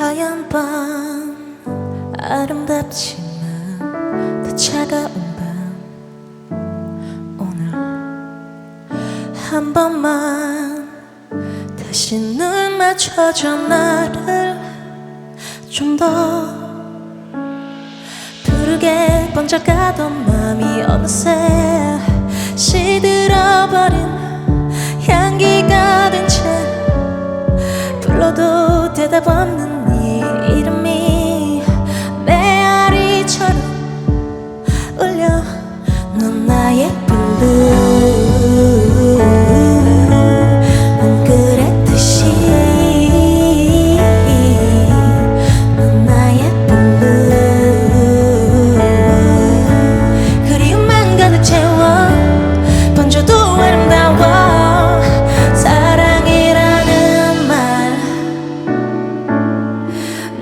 푸른 밤 아름답지만 더 차가운 밤. 오늘 한 번만 다시 눈 맞춰줘 나를 좀 더 푸르게 번져가던 맘이 어느새 시들어버린 향기가 된 채 불러도 대답 없는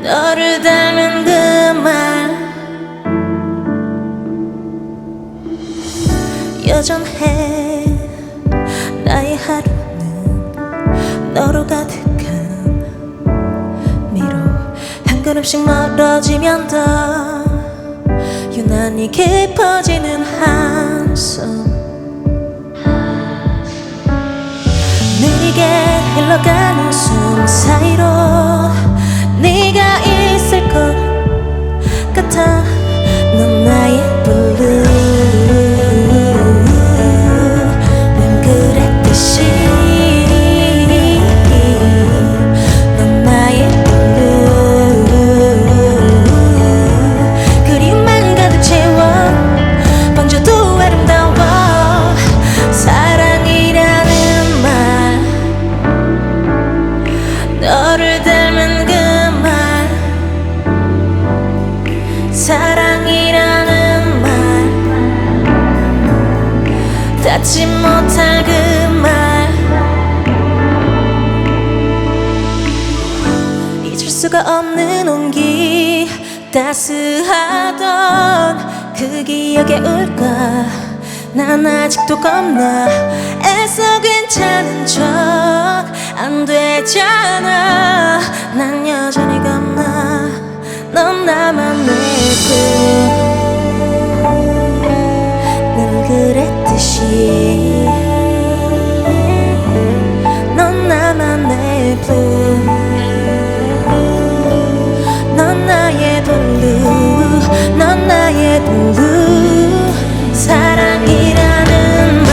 너를 닮은 그 말. 여전해. 나의 하루는 너로 가득한 미로. 한 걸음씩 멀어지면 더 유난히 깊어지는 한숨. 느리게 흘러가는 숨 사이로 닿지 못할 그 말. 잊을 수가 없는 온기 따스하던 그 기억에 울까? 난 아직도 겁나 애써 괜찮은 척. 안 되잖아. 난 여전히 겁나. 넌 나만 내난 듯이 넌 나만 내 blue 넌 나의 블루 넌 나의 블루 사랑이라는 말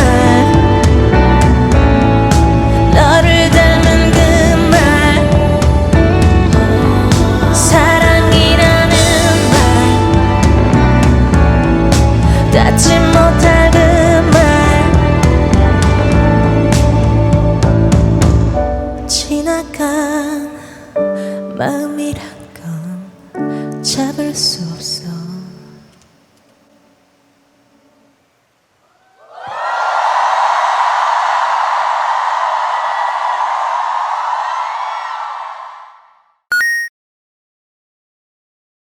너를 닮은 그 말. 사랑이라는 말 닿지 못할 지나간 마음이란 건 잡을 수 없어.